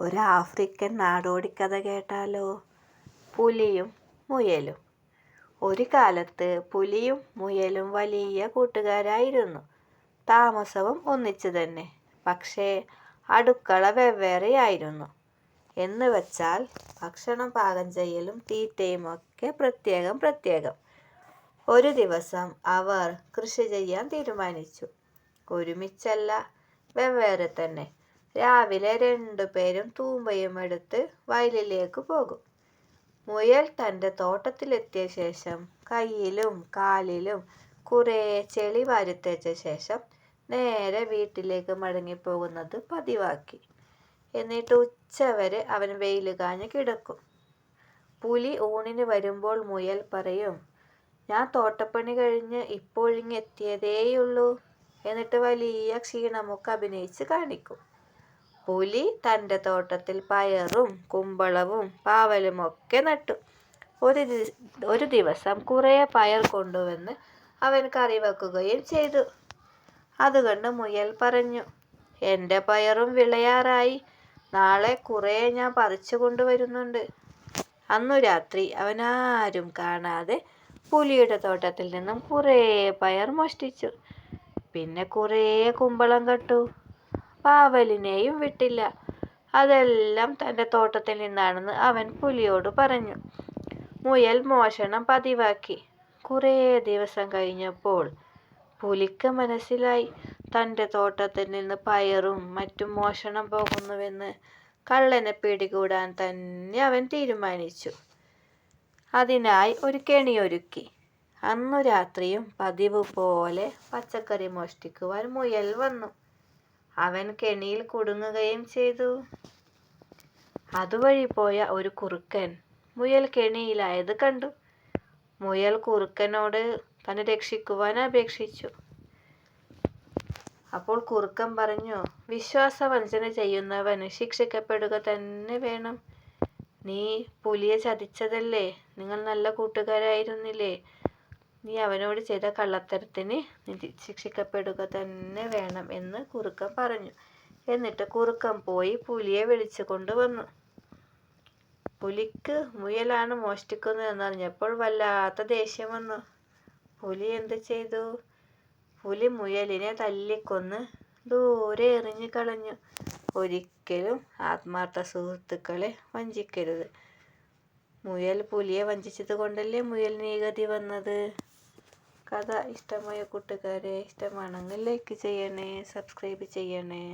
ഒരു ആഫ്രിക്കൻ കഥ കേട്ടാലോ? പുലിയും മുയലും. ഒരു കാലത്ത് പുലിയും മുയലും വലിയ കൂട്ടുകാരായിരുന്നു. താമസവും ഒന്നിച്ചു തന്നെ. പക്ഷേ അടുക്കള വെവ്വേറെയായിരുന്നു. എന്ന് വെച്ചാൽ ഭക്ഷണം പാകം ചെയ്യലും തീറ്റയും ഒക്കെ പ്രത്യേകം പ്രത്യേകം. ഒരു ദിവസം അവർ കൃഷി ചെയ്യാൻ തീരുമാനിച്ചു. ഒരുമിച്ചല്ല വെവ്വേറെ തന്നെ. രാവിലെ രണ്ടുപേരും തൂമ്പയും എടുത്ത് വയലിലേക്ക് പോകും. മുയൽ തന്റെ തോട്ടത്തിലെത്തിയ ശേഷം കയ്യിലും കാലിലും കുറേ ചെളി വാരിത്തേച്ച ശേഷം നേരെ വീട്ടിലേക്ക് മടങ്ങിപ്പോകുന്നത് പതിവാക്കി. എന്നിട്ട് ഉച്ചവരെ അവൻ വെയിൽ കാഞ്ഞ് കിടക്കും. പുലി ഊണിന് വരുമ്പോൾ മുയൽ പറയും ഞാൻ തോട്ടപ്പണി കഴിഞ്ഞ് ഇപ്പോഴിങ്ങെത്തിയതേയുള്ളൂ എന്നിട്ട് വലിയ ക്ഷീണമൊക്കെ അഭിനയിച്ച് കാണിക്കും. പുലി തന്റെ തോട്ടത്തിൽ പയറും കുമ്പളവും പാവലുമൊക്കെ നട്ടു. ഒരു ഒരു ദിവസം കുറേ പയർ കൊണ്ടുവന്ന് അവൻ കറി വെക്കുകയും ചെയ്തു. അതുകൊണ്ട് മുയൽ പറഞ്ഞു എന്റെ പയറും വിളയാറായി. നാളെ കുറേ ഞാൻ പറിച്ചു കൊണ്ടുവരുന്നുണ്ട്. അന്നു രാത്രി അവനാരും കാണാതെ പുലിയുടെ തോട്ടത്തിൽ നിന്നും കുറേ പയർ മോഷ്ടിച്ചു. പിന്നെ കുറേ കുമ്പളം കട്ടു. പാവലിനെയും വിട്ടില്ല. അതെല്ലാം തന്റെ തോട്ടത്തിൽ നിന്നാണെന്ന് അവൻ പുലിയോട് പറഞ്ഞു. മുയൽ മോഷണം പതിവാക്കി. കുറേ ദിവസം കഴിഞ്ഞപ്പോൾ പുലിക്ക് മനസ്സിലായി തന്റെ തോട്ടത്തിൽ നിന്ന് പയറും മറ്റും മോഷണം പോകുന്നുവെന്ന് കള്ളനെ പിടികൂടാൻ തന്നെ അവൻ തീരുമാനിച്ചു. അതിനായി ഒരു കെണിയൊരുക്കി. അന്നു രാത്രിയും പതിവ് പോലെ പച്ചക്കറി മോഷ്ടിക്കുവാൻ മുയൽ വന്നു. അവൻ കെണിയിൽ കുടുങ്ങുകയും ചെയ്തു. അതുവഴി പോയ ഒരു കുറുക്കൻ മുയൽ കെണിയിലായത് കണ്ടു. മുയൽ കുറുക്കനോട് തന്നെ രക്ഷിക്കുവാൻ അപേക്ഷിച്ചു അപ്പോൾ കുറുക്കൻ പറഞ്ഞു വിശ്വാസവഞ്ചന ചെയ്യുന്നവൻ ശിക്ഷിക്കപ്പെടുക തന്നെ വേണം. നീ പുലിയെ ചതിച്ചതല്ലേ? നിങ്ങൾ നല്ല കൂട്ടുകാരായിരുന്നില്ലേ? നീ അവനോട് ചെയ്ത കള്ളത്തരത്തിന് ശിക്ഷിക്കപ്പെടുക തന്നെ വേണം എന്ന് കുറുക്കൻ പറഞ്ഞു. എന്നിട്ട് കുറുക്കൻ പോയി പുലിയെ വിളിച്ചു കൊണ്ടുവന്നു. പുലിക്ക് മുയലാണ് മോഷ്ടിക്കുന്നതെന്നറിഞ്ഞപ്പോൾ വല്ലാത്ത ദേഷ്യം വന്നു. പുലി എന്ത് ചെയ്തു? പുലി മുയലിനെ തല്ലിക്കൊന്ന് ദൂരെ എറിഞ്ഞു കളഞ്ഞു. ഒരിക്കലും ആത്മാർത്ഥ സുഹൃത്തുക്കളെ വഞ്ചിക്കരുത്. മുയൽ പുലിയെ വഞ്ചിച്ചത് കൊണ്ടല്ലേ മുയലിന് ഈ ഗതി വന്നത്? കഥ ഇഷ്ടമായ കൂട്ടുകാരെ ഇഷ്ടമാണെങ്കിൽ ലൈക്ക് ചെയ്യണേ സബ്സ്ക്രൈബ് ചെയ്യണേ.